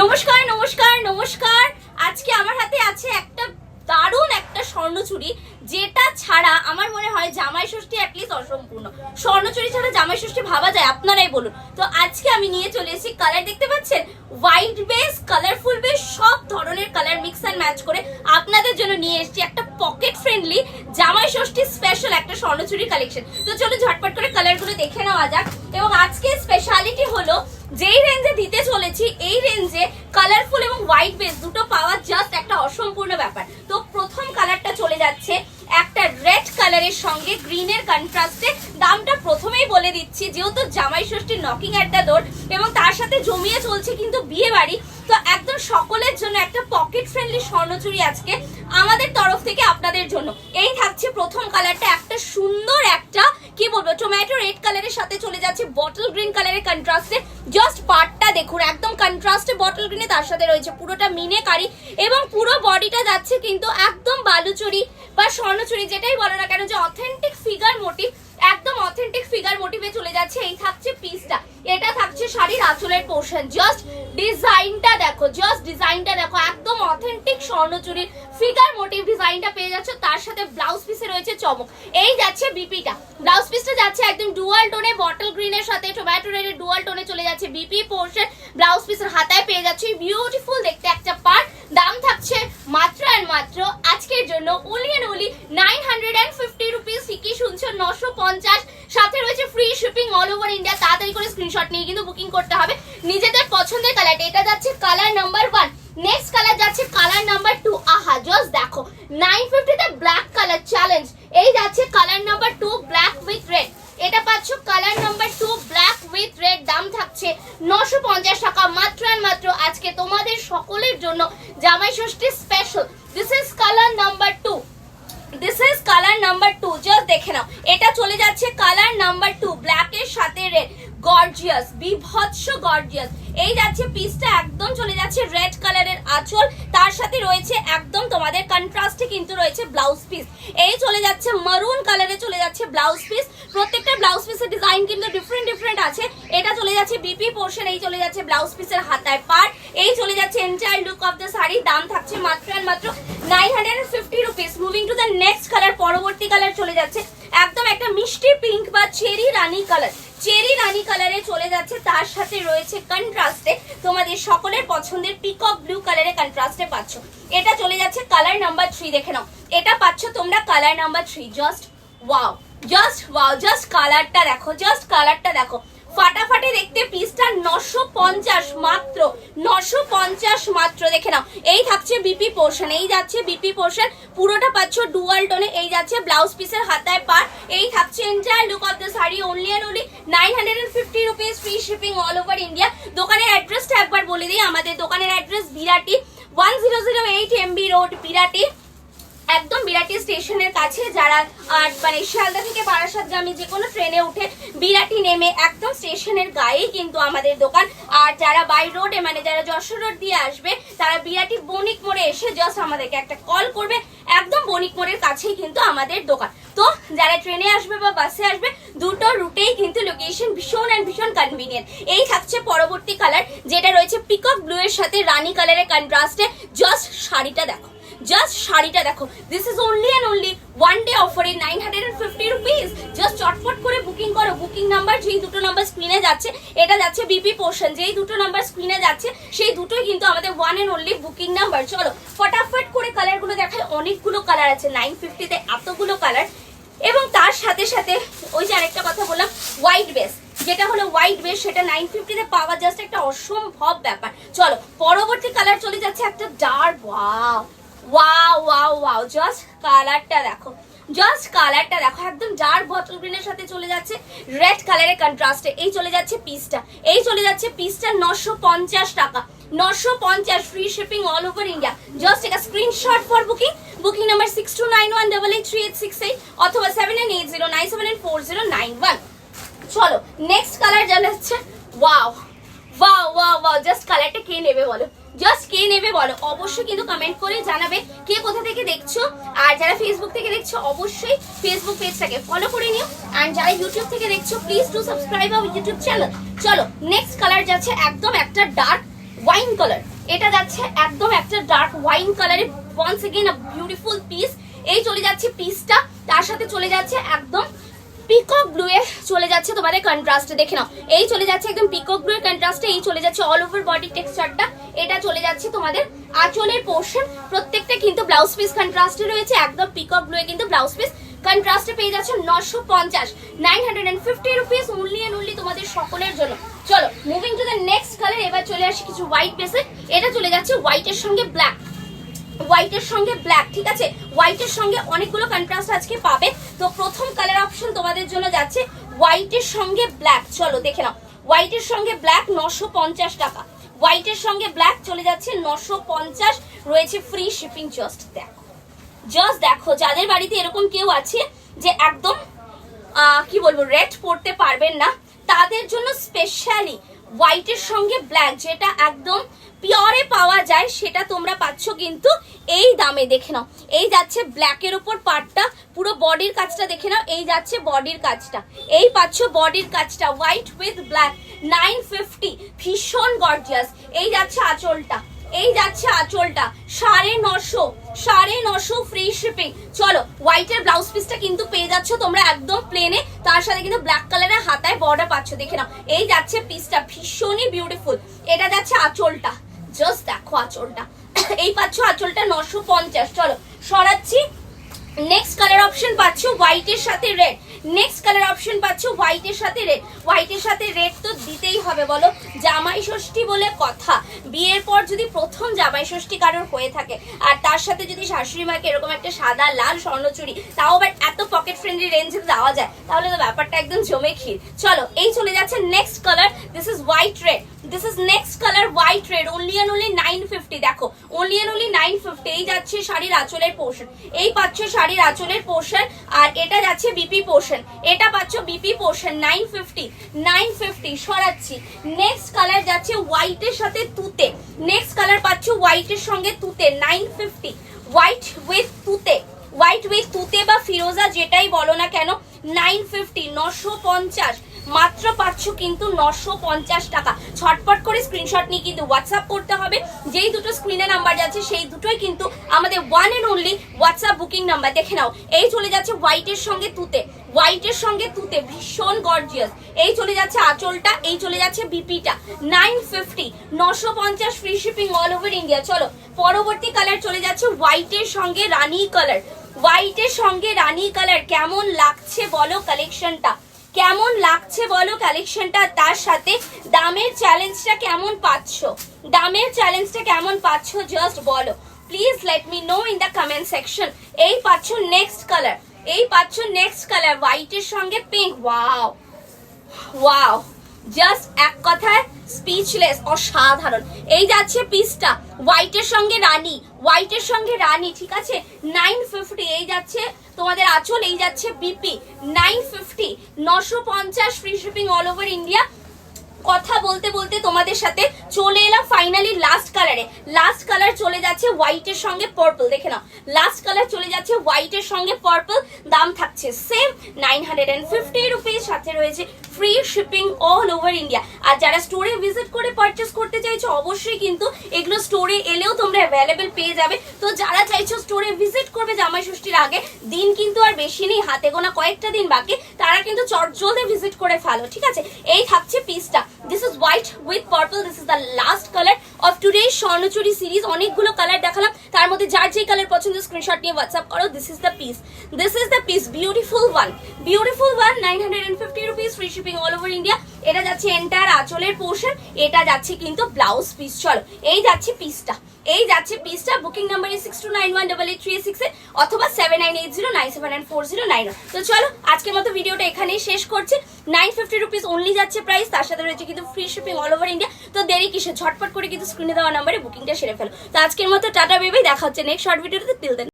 নমস্কার নমস্কার নমস্কার। আজকে আমার হাতে আছে একটা দারুণ একটা স্বর্ণচুরি, যেটা ছাড়া আমার মনে হয় জামাই ষষ্ঠী অ্যাটলিস্ট অসম্পূর্ণ। স্বর্ণচুরি ছাড়া জামাই ষষ্ঠী ভাবা যায়, আপনারাই বলুন। তো আজকে আমি নিয়ে চলে এসেছি কালার দেখতে পাচ্ছেন? হোয়াইট বেস কালারফুল বেস সব ধরনের কালার মিক্স অ্যান্ড ম্যাচ করে আপনাদের জন্য নিয়ে এসেছি একটা পকেট ফ্রেন্ডলি জামাই ষষ্ঠী স্পেশাল একটা স্বর্ণচুরি কালেকশন তো চলো ঝটপট করে কালারগুলো দেখে নেওয়া যাক। এবং আজকে স্পেশালিটি হলো, যেই রেঞ্জে দিতে চলেছি, এই রেঞ্জে কালারফুল এবং হোয়াইট বেস দুটো পাওয়া জাস্ট একটা অসম্পূর্ণ ব্যাপার। তো প্রথম কালারটা চলে যাচ্ছে একটা রেড কালারের সঙ্গে গ্রিনের কন্ট্রাস্টে দামটা প্রথমেই বলে দিচ্ছি, যেহেতু জামাই ষষ্ঠীর নকিং অ্যাট দ্য ডোর এবং তার সাথে জমিয়ে চলছে কিন্তু বিয়ে বাড়ি, তো একদম সকলের জন্য একটা পকেট ফ্রেন্ডলি স্বর্ণচুরি আজকে আমাদের তরফ থেকে আপনাদের জন্য। এই থাকছে প্রথম কালারটা একটা সুন্দর একটা, কি বলব টমেটো রেড কালারের সাথে চলে যাচ্ছে বটল গ্রিন কালারের কন্ট্রাস্টে জাস্ট পার্টটা দেখুন, একদম কন্ট্রাস্টে বটল গ্রিনে তার সাথে রয়েছে পুরোটা মিনে কারি এবং পুরো বডিটা যাচ্ছে কিন্তু একদম বালুচুরি বা স্বর্ণচুরি, যেটাই বলো না কেন, যে অথেন্টিক ফিগার মোটিভ একদম অথেন্টিক ফিগার মোটিভে চলে যাচ্ছে। এই থাকছে পিসটা এটা থাকছে শাড়ির আঁচলের পোর্শন জাস্ট ডিজাইনটা দেখো জাস্ট ডিজাইনটা দেখো। একদম অথেন্টিক স্বর্ণচুরির ফিগার মোটিভ ডিজাইনটা পেয়ে যাচ্ছে। তার সাথে ব্লাউজ পিসে রয়েছে চমক। এই যাচ্ছে বিপিটা ব্লাউজ পিসটা যাচ্ছে একদম ডুয়াল টোনে বটল গ্রিনের সাথে টমেটো রেডের ডুয়াল টোনে চলে যাচ্ছে বিপি পোর্শন ব্লাউজ পিসের হাতায় পেয়ে যাচ্ছে বিউটিফুল দেখতে একটা পার্ট দাম থাকছে মাত্র অ্যান্ড মাত্র আজকের জন্য only and only nine hundred and fifty rupees কি শুনছো নশো পঞ্চাশ সাথে রয়েছে free shipping all over India তাড়াতাড়ি করে স্ক্রিনশট নিয়ে কিন্তু বুকিং করতে হবে। নিজেদের পছন্দের কালারটা এটা যাচ্ছে colour number one next colour যাচ্ছে কালার নাম্বার টু আহা জাস্ট দেখো। নাইন ফিফটিতে ব্ল্যাক কালার চ্যালেঞ্জ এই যাচ্ছে colour number two black with red এটা পাচ্ছ colour number two black with red দাম থাকছে নশো পঞ্চাশ টাকা। মাত্র আর মাত্র আজকে তোমাদের সকলের জন্য Jamai Shashthi special this is colour number two this is colour number two just দেখে নাও। এটা চলে যাচ্ছে কালার নাম্বার টু ব্ল্যাকের সাথে রেড গর্জিয়াস বিভৎস গর্জিয়াস এই যাচ্ছে পিসটা একদম চলে যাচ্ছে রেড কালারের আঁচল। তার সাথে রয়েছে একদম তোমাদের কন্ট্রাস্টে কিন্তু রয়েছে ব্লাউজ পিস এই চলে যাচ্ছে মারুন কালারে চলে যাচ্ছে ব্লাউজ পিস প্রত্যেকটা ব্লাউজ পিসের ডিজাইন কিন্তু ডিফারেন্ট ডিফারেন্ট আছে। এটা চলে যাচ্ছে বিপি পোর্শন এই চলে যাচ্ছে ব্লাউজ পিসের হাতায় পার এই চলে যাচ্ছে entire look of the sari. দাম থাকছে মাত্র আর মাত্র nine hundred fifty rupees moving to the next colour পরবর্তী কালার চলে যাচ্ছে একদম একটা মিষ্টি পিঙ্ক বা চেরি রানি কালার চেরি রানী কালারে চলে যাচ্ছে, তার সাথে রয়েছে কন্ট্রাস্টে তোমাদের সকলের পছন্দের পিকক ব্লু কালারে কন্ট্রাস্টে পাচ্ছ। এটা চলে যাচ্ছে কালার নাম্বার থ্রি দেখে নাও। এটা পাচ্ছ তোমরা colour number three just wow just wow just কালারটা দেখো জাস্ট কালারটা দেখো। ফাটাফাটি দেখতে পিসটা নশো পঞ্চাশ মাত্র, নশো পঞ্চাশ মাত্র। দেখে নাও, এই থাকছে বিপি পোর্শন, এই যাচ্ছে বিপি পোর্শন, পুরোটা পাচ্ছ ডুয়াল টোনে এই যাচ্ছে ব্লাউজ পিসের হাতায় পার, এই থাকছে entire look of the sari only and only nine hundred and fifty rupees free shipping all over India দোকানের অ্যাড্রেসটা একবার বলে দিই, আমাদের দোকানের address Birati one zero zero eight MB road Birati. একদম বিরাটি স্টেশনের কাছে যারা মানে শিয়ালদা থেকে বারাসাতগামী যে কোনো ট্রেনে উঠে বিরাটি নেমে একদম স্টেশনের গায়েই কিন্তু আমাদের দোকান। আর যারা বাই রোডে মানে যারা যশোর রোড দিয়ে আসবে, তারা বিরাটি বণিক মোড়ে এসে জাস্ট আমাদেরকে একটা কল করবে। একদম বণিক মোড়ের কাছেই কিন্তু আমাদের দোকান। তো যারা ট্রেনে আসবে বা বাসে আসবে, দুটো রুটেই কিন্তু লোকেশন ভীষণ অ্যান্ড ভীষণ কনভিনিয়েন্ট এই থাকছে পরবর্তী কালার যেটা রয়েছে পিকক ব্লু এর সাথে রানী কালারের কন্ট্রাস্টে জাস্ট শাড়িটা দেখো। জাস্ট শাড়িটা দেখো। This is only and only one day অফারে nine hundred and fifty rupees just চটপট করে বুকিং করো। বুকিং নাম্বার যেই দুটো নাম্বার স্ক্রিনে যাচ্ছে, এটা যাচ্ছে বিপি পোর্শন যেই দুটো নাম্বার স্ক্রিনে যাচ্ছে, সেই দুটোই কিন্তু আমাদের one and only booking number চলো, ফটাফট করে কালারগুলো দেখায় অনেকগুলো কালার আছে। নাইন ফিফটিতে এতগুলো কালার এবং তার সাথে সাথে ওই যে আরেকটা কথা বললাম হোয়াইট বেস যেটা হলো হোয়াইট বেস সেটা নাইন ফিফটিতে পাওয়া জাস্ট একটা অসম্ভব ব্যাপার। চলো, পরবর্তী কালার চলে যাচ্ছে একটা dark wow wow wow wow just কালারটা দেখো। জাস্ট কালারটা দেখো। একদম ডার্ক বটল গ্রিনের সাথে চলে যাচ্ছে রেড কালারের কন্ট্রাস্টে এই চলে যাচ্ছে পিসটা এই চলে যাচ্ছে পিসটা নশো পঞ্চাশ টাকা। নশো পঞ্চাশ free shipping all over India just একটা screenshot for booking booking number six two nine one double eight three eight six eight অথবা seven nine eight zero nine seven four zero nine one চলো next colour জানা হচ্ছে। Wow wow wow wow just কালারটা কে নেবে বলো? Just k নেবে বলো? অবশ্যই কিন্তু কমেন্ট করে জানাবে কে কোথা থেকে দেখছ। আর যারা ফেসবুক থেকে দেখছ, অবশ্যই ফেসবুক পেজটাকে ফলো করে নিও। আর যারা ইউটিউব থেকে দেখছ please do subscribe our YouTube channel চলো নেক্সট কালার যাচ্ছে একদম একটা ডার্ক ওয়াইন কালার এটা যাচ্ছে একদম একটা ডার্ক ওয়াইন কালারে once again a beautiful piece এই চলে যাচ্ছে পিসটা তার সাথে চলে যাচ্ছে একদম পিকক ব্লু এ চলে যাচ্ছে, তোমাদের কন্ট্রাস্টে দেখে নাও। এই চলে যাচ্ছে একদম পিকক ব্লু এর কন্ট্রাস্টে এই চলে যাচ্ছে অল ওভার বডি টেক্সচারটা এটা চলে যাচ্ছে তোমাদের আঁচলের পোর্শন প্রত্যেকটা কিন্তু ব্লাউজ পিস কন্ট্রাস্টে রয়েছে, একদম পিকক ব্লু এ কিন্তু ব্লাউজ পিস কন্ট্রাস্টে পেয়ে যাচ্ছে নশো পঞ্চাশ। Nine hundred and fifty rupees only and only তোমাদের সকলের জন্য। চলো moving to the next colour এবার চলে আসি কিছু হোয়াইট বেসে এটা চলে যাচ্ছে হোয়াইটের সঙ্গে ব্ল্যাক হোয়াইটের সঙ্গে ব্ল্যাক ঠিক আছে? হোয়াইটের সঙ্গে অনেকগুলো কন্ট্রাস্ট আজকে পাবে। তো প্রথম কালার অপশন তোমাদের জন্য যাচ্ছে হোয়াইটের সঙ্গে ব্ল্যাক চলো, দেখে নাও। হোয়াইটের সঙ্গে ব্ল্যাক নশো পঞ্চাশ টাকা। হোয়াইটের সঙ্গে ব্ল্যাক চলে যাচ্ছে নশো পঞ্চাশ। রয়েছে ফ্রি শিপিং জাস্ট দেখো। জাস্ট দেখো, যাদের বাড়িতে এরকম কেউ আছে যে একদম কি বলব রেড পরতে পারবেন না, তাদের জন্য স্পেশালি হোয়াইটের সঙ্গে ব্ল্যাক যেটা একদম পিওরে পাওয়া যায়, সেটা তোমরা পাচ্ছ কিন্তু এই দামে দেখে নাও। এই যাচ্ছে ব্ল্যাকের উপর পার্টটা পুরো বডির কাজটা দেখে নাও, এই যাচ্ছে বডির কাজটা। এই পাচ্ছ বডির কাজটা white with black nine fifty ভীষণ গর্জিয়াস এই যাচ্ছে আঁচলটা, এই যাচ্ছে আঁচলটা, সাড়ে নশো সাড়ে নশো ফ্রি শিপিং চলো হোয়াইটের ব্লাউজ পিসটা কিন্তু পেয়ে যাচ্ছ তোমরা একদম প্লেনে তার সাথে কিন্তু ব্ল্যাক কালারের হাতায় বর্ডার পাচ্ছ, দেখে নাও। এই যাচ্ছে পিসটা ভীষণই বিউটিফুল এটা যাচ্ছে আঁচলটা। জাস্ট দেখো আঁচলটা। এই পাচ্ছ আঁচলটা নশো পঞ্চাশ। চলো, সরাচ্ছি। নেক্সট কালার অপশন পাচ্ছ হোয়াইটের সাথে রেড নেক্সট কালার অপশন পাচ্ছ হোয়াইটের সাথে রেড হোয়াইটের সাথে রেড তো দিতেই হবে, বলো। জামাই ষষ্ঠী বলে কথা। বিয়ের পর যদি প্রথম জামাই ষষ্ঠী কারোর হয়ে থাকে, আর তার সাথে যদি শাশুড়ি মাকে এরকম একটা সাদা, লাল স্বর্ণচুরি তাও আবার এত পকেট ফ্রেন্ডলি রেঞ্জে দেওয়া যায়, তাহলে তো ব্যাপারটা একদম জমে ক্ষীর। চলো, এই চলে যাচ্ছে next colour this is white red this is next colour white red only and only nine fifty দেখো। Only and only nine fifty এই যাচ্ছে শাড়ির আঁচলের পোর্শন এই পাচ্ছ শাড়ির আঁচলের পোর্শন আর এটা যাচ্ছে বিপি পোর্শন এটা পাচ্ছ BP portion nine fifty nine fifty সরাচ্ছি। Next colour যাচ্ছে হোয়াইটের সাথে তুতে। নেক্সট কালার পাচ্ছ হোয়াইটের সঙ্গে তুতে নাইন ফিফটি হোয়াইট উইথ তুতে। হোয়াইট উইথ তুতে বা ফিরোজা যেটাই বলো না কেন নাইন ফিফটি নশো পঞ্চাশ। মাত্র পাচ্ছ কিন্তু নশো পঞ্চাশ টাকা। ছটপট করে স্ক্রিনশট নিয়ে কিন্তু হোয়াটসঅ্যাপ করতে হবে। যেই দুটো স্ক্রিনে নাম্বার যাচ্ছে, সেই দুটোই কিন্তু আমাদের one and only WhatsApp booking number দেখে নাও, এই চলে যাচ্ছে হোয়াইটের সঙ্গে তুতে। হোয়াইটের সঙ্গে তুতে, ভীষণ গর্জিয়াস এই চলে যাচ্ছে আঁচলটা, এই চলে যাচ্ছে বিপিটা নাইন ফিফটি নশো পঞ্চাশ free shipping all over India চলো, পরবর্তী কালার চলে যাচ্ছে হোয়াইটের সঙ্গে রানি কালার হোয়াইটের সঙ্গে রানি কালার কেমন লাগছে বলো কালেকশনটা কেমন লাগছে বলো কালেকশনটা তার সাথে দামের চ্যালেঞ্জটা কেমন পাচ্ছ? দামের চ্যালেঞ্জটা কেমন পাচ্ছ? জাস্ট বলো। Please let me know in the comment section এই পাচ্ছ নেক্সট কালার এই পাচ্ছ নেক্সট কালার হোয়াইটের সঙ্গে পিঙ্ক ওয়াও ওয়াও জাস্ট এক কথায় স্পিচলেস অসাধারণ। এই যাচ্ছে পিসটা হোয়াইটের সঙ্গে রানী। হোয়াইটের সঙ্গে রানী, ঠিক আছে? নাইন ফিফটি এই যাচ্ছে তোমাদের আঁচল এই যাচ্ছে বিপি নাইন ফিফটি নশো পঞ্চাশ free shipping all over India কথা বলতে বলতে তোমাদের সাথে চলে এলাম ফাইনালি লাস্ট কালারে লাস্ট কালার চলে যাচ্ছে হোয়াইটের সঙ্গে পার্পল দেখে নাও। লাস্ট কালার চলে যাচ্ছে হোয়াইটের সঙ্গে পার্পল দাম থাকছে same nine hundred and fifty rupees সাথে রয়েছে free shipping all over India আর যারা স্টোরে ভিজিট করে পারচেস করতে চাইছো, অবশ্যই কিন্তু এগুলো স্টোরে এলেও তোমরা অ্যাভেলেবেল পেয়ে যাবে। তো যারা চাইছো স্টোরে ভিজিট করবে জামাই ষষ্ঠীর আগে, দিন কিন্তু আর বেশি নেই, হাতে গোনা কয়েকটা দিন বাকি, তারা কিন্তু চটজলদি ভিজিট করে ফেলো, ঠিক আছে? এই থাকছে পিসটা this is white with purple this is the last colour of today Swarnachuri series অনেকগুলো কালার দেখালাম। তার মধ্যে যার যেই কালার পছন্দ স্ক্রিনশট নিয়ে হোয়াটসঅ্যাপ করো। This is the piece this is the piece beautiful one beautiful one nine hundred and fifty rupees free shipping all over India এটা যাচ্ছে এন্টার আঁচলের পোর্শন এটা যাচ্ছে কিন্তু ব্লাউজ পিস চলো। এই যাচ্ছে পিসটা এই যাচ্ছে পিসটা booking number six two nine one double eight three six অথবা seven nine eight zero nine seven nine four zero nine তো চলো, আজকের মতো ভিডিওটা এখানেই শেষ করছি। নাইন ফিফটি রুপিস অনলি যাচ্ছে প্রাইস তার সাথে রয়েছে কিন্তু free shipping all over India তো দেরি কিসে ঝটপট করে কিন্তু স্ক্রিনে দেওয়া নাম্বারে বুকিংটা সেরে ফেলো। তো আজকের মতো টাটা বেবি দেখা হচ্ছে নেক্সট শর্ট ভিডিওতে তিল দেন